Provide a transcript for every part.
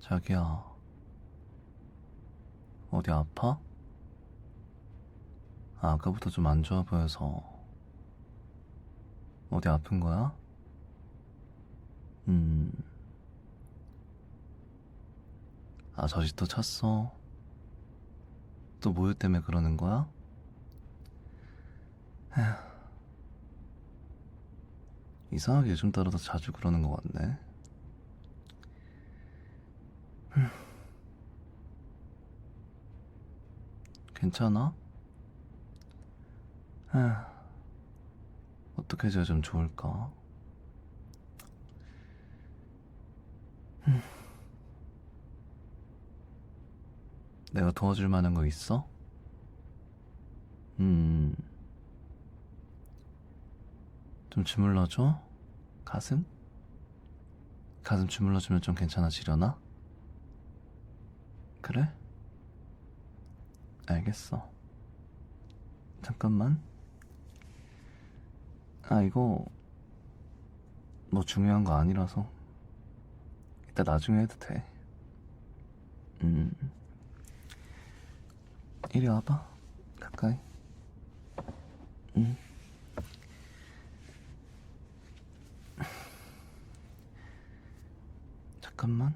자기야, 어디 아파? 아, 아까부터 좀 안 좋아 보여서. 어디 아픈 거야? 음. 아, 저지 또 쳤어. 또 모유 때문에 그러는 거야? 에휴. 이상하게 요즘 따라 더 자주 그러는 것 같네. 괜찮아? 에휴, 어떻게 해줘야 좀 좋을까? 음. 내가 도와줄 만한 거 있어? 음, 좀 주물러줘? 가슴? 가슴 주물러주면 좀 괜찮아지려나? 그래? 알겠어. 잠깐만. 아, 이거, 뭐 중요한 거 아니라서. 이따 나중에 해도 돼. 음. 이리 와봐. 가까이. 음. 잠깐만.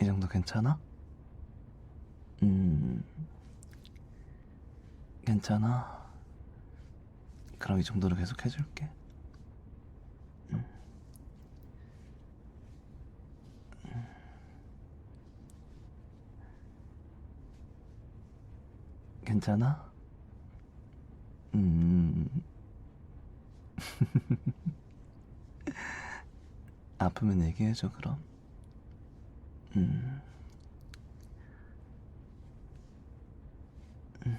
이 정도 괜찮아? 음, 괜찮아. 그럼 이 정도로 계속 해줄게. 음. 음. 괜찮아? 음. 아프면 얘기해줘, 그럼. 음. 음.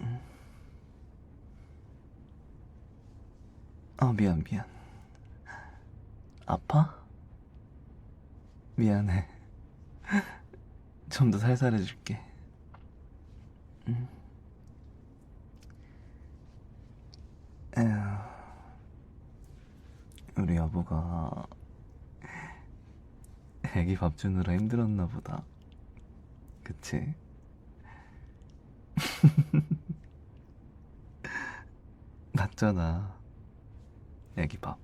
음. 어, 미안, 미안. 아파? 미안해. 좀 더 살살 해줄게. 음. 에휴. 우리 여보가 애기 밥 주느라 힘들었나 보다. 그치? 맞잖아. 애기 밥.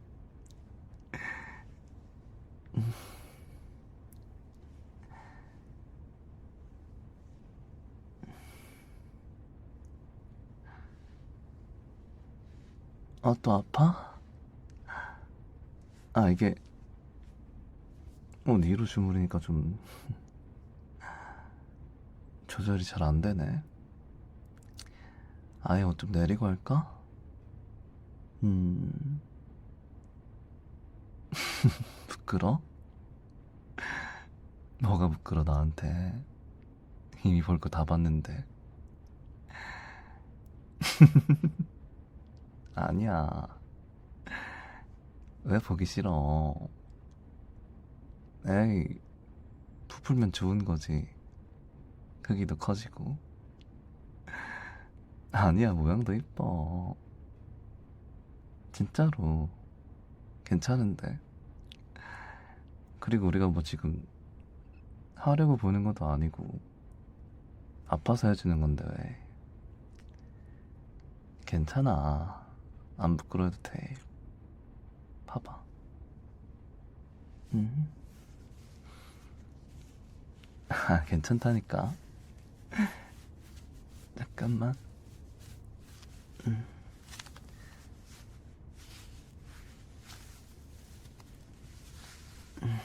어, 또 아파? 아, 이게, 어, 니로 주무르니까 좀, 조절이 잘 안 되네. 아예 옷좀 내리고 할까? 음, 부끄러? 뭐가 부끄러, 나한테. 이미 볼 거 다 봤는데. 아니야. 왜 보기 싫어? 에이, 부풀면 좋은 거지. 크기도 커지고. 아니야, 모양도 이뻐. 진짜로. 괜찮은데. 그리고 우리가 뭐 지금 하려고 보는 것도 아니고, 아파서 해주는 건데 왜. 괜찮아. 안 부끄러워도 돼. 봐봐. 음. 아, 괜찮다니까. 잠깐만. 음. 음.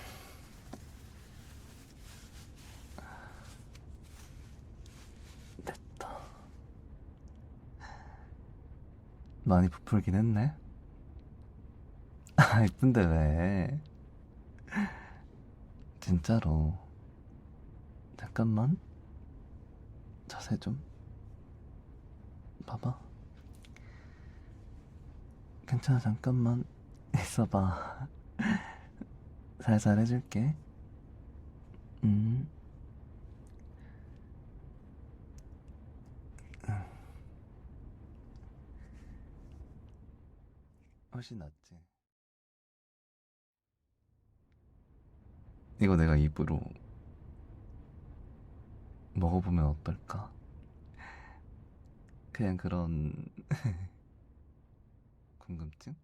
많이 부풀긴 했네. 아, 이쁜데 왜? 진짜로. 잠깐만. 자세 좀. 봐봐. 괜찮아, 잠깐만. 있어봐. 살살 해줄게. 음. 훨씬 낫지. 이거 내가 입으로 먹어보면 어떨까? 그냥 그런 궁금증?